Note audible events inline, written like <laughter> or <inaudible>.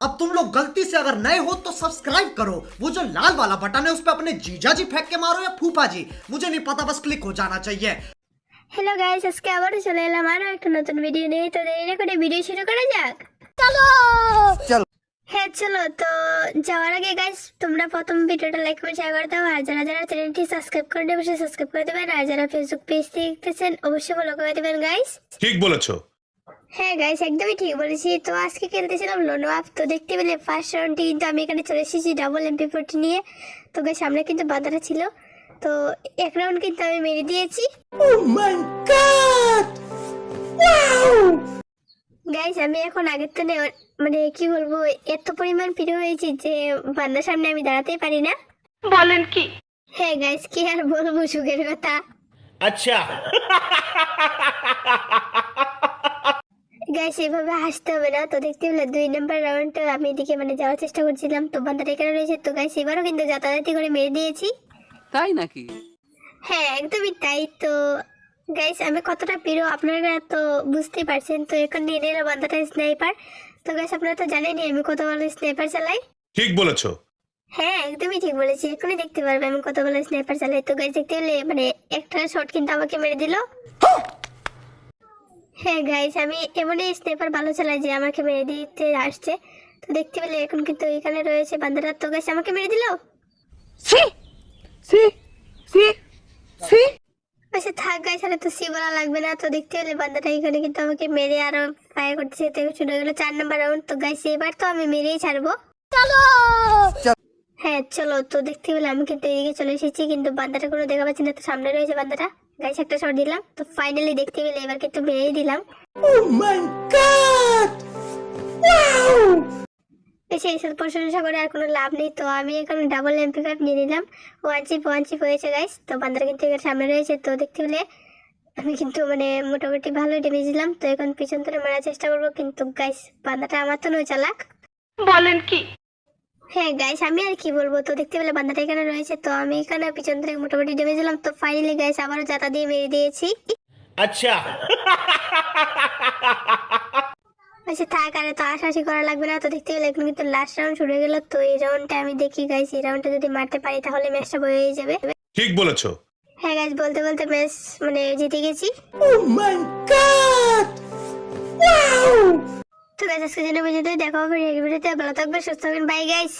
अब तुम लोग गलती से अगर नए हो तो सब्सक्राइब करो वो जो लाल वाला बटन है उस पर अपने जीजा जी फेंक के मारो या फूफा जी मुझे नहीं पता बस क्लिक हो जाना चाहिए হ্যালো গাইস আজকে আবারও চলে এলাম আরো একটা নতুন ভিডিও নিয়ে তো দেরি না করে ভিডিও শুরু করা যাক চলো হ্যাঁ চলো তো যাওয়ার আগে গাইস তোমরা প্রথম ভিডিওটা লাইক করে শেয়ার করে দাও আর যারা যারা চ্যানেলটি সাবস্ক্রাইব করে দেবে অবশ্যই সাবস্ক্রাইব করে দেবেন আর যারা ফেসবুক পেজ থেকে দেখতেছেন অবশ্যই ফলো করে দেবেন গাইস ঠিক বলেছো হ্যাঁ গাইস একদমই ঠিক বলেছি। তো আজকে খেলতেছিলাম লোনো আপ তো দেখতে পেলে ফার্স্ট রাউন্ডে কিন্তু আমি এখানে চলে এসেছি ডাবল এমপি ফোরটি নিয়ে। তো গাইস সামনে কিন্তু বাঁধাটা ছিল। তো এক রাউন্ড কিন্তু আমি মেরে দিয়েছি। গাইস আমি এখন আগের তো মানে কি বলব এত পরিমাণ প্রিয় হয়েছি যে বান্দার সামনে আমি দাঁড়াতেই পারি না। বলেন কি? হ্যাঁ গাইস কি আর বলব সুখের কথা। আচ্ছা। <laughs> গাইস এভাবে হাসতে হবে না। তো দেখতে পেলে দুই নাম্বার রাউন্ডে আমি এদিকে মানে যাওয়ার চেষ্টা করছিলাম। তো বান্দার এখানে রয়েছে। তো গাইস এবারও কিন্তু যাতায়াতি করে মেরে দিয়েছি। তাই নাকি? হ্যাঁ একদমই তাই। তো গাইস আমি কতটা প্রিয় আপনারা তো বুঝতে পারছেন। তো এখন নিয়ে নিলাম বান্দাটা স্নাইপার তো গাইস আপনারা তো জানেনই আমি কত ভালো স্নাইপার চালাই। ঠিক বলেছ। হ্যাঁ একদমই ঠিক বলেছি। এখনই দেখতে পারবে আমি কত ভালো স্নাইপার চালাই। তো গাইস দেখতে পেলে মানে একটা শট কিন্তু আমাকে মেরে দিল। হ্যাঁ গাইস আমি এমনই স্নাইপার ভালো চালাই যে আমাকে মেরে দিতে আসছে। তো দেখতে পেলে এখন কিন্তু এখানে রয়েছে বান্দারা। তো গাইস আমাকে মেরে দিল? সি সি সি সি। আচ্ছা থাক গাইস আরে তো সি বলা লাগবে না। তো দেখতে পেলে বান্দাটা এখানে কিন্তু আমাকে মেরে আরও ফায়ার করতেছে। তো শুরু হয়ে গেলো চার নাম্বার রাউন্ড তো গাইস এবার তো আমি মেরেই ছাড়বো। হ্যাঁ চলো তো দেখতে পেলে আমি কিন্তু এদিকে চলে এসেছি কিন্তু বান্দাটা কোনো দেখা পাচ্ছি না তো সামনে রয়েছে বান্দাটা। গাইস একটা শট দিলাম তো ফাইনালি দেখতে পেলে এবার কিন্তু মেরেই দিলাম। এসে এসে প্রশংসা করে আর কোনো লাভ নেই তো আমি এখন ডাবল এমপি ফাইভ নিয়ে নিলাম। ওয়ান চিপ ওয়ান চিপ হয়েছে গাইস তো বান্দারা কিন্তু এখানে সামনে রয়েছে তো দেখতে পেলে আমি কিন্তু মানে মোটামুটি ভালোই ডেমেজ দিলাম তো এখন পিছন ধরে মারার চেষ্টা করব কিন্তু গাইস বান্দাটা আমার তো নয় চালাক। বলেন কি? হ্যাঁ গাইস আমি আর কি বলব? তো দেখতে পেলে বান্দাটা এখানে রয়েছে। তো আমি এখানে পিছন থেকে মোটামুটি ডেমেজ দিলাম তো ফাইনালি গাইস আবারও জাতা দিয়ে মেরে দিয়েছি। আচ্ছা। আচ্ছা থাক আরে তো আশাশি করা লাগবে না। তো দেখতে পেলে এখন কিন্তু লাস্ট রাউন্ড শুরু হয়ে গেল। তো এই রাউন্ডটা আমি দেখি গাইস এই রাউন্ডটা যদি মারতে পারি তাহলে ম্যাচটা বয়ে হয়ে যাবে। ঠিক বলেছ। হ্যাঁ গাইস বলতে বলতে ম্যাচ মানে জিতে গেছি। তো গাইস আজকে জন্য বুঝতে দেখা হবে ভিডিওতে ভালো থাকবে সুস্থ থাকবেন। Bye guys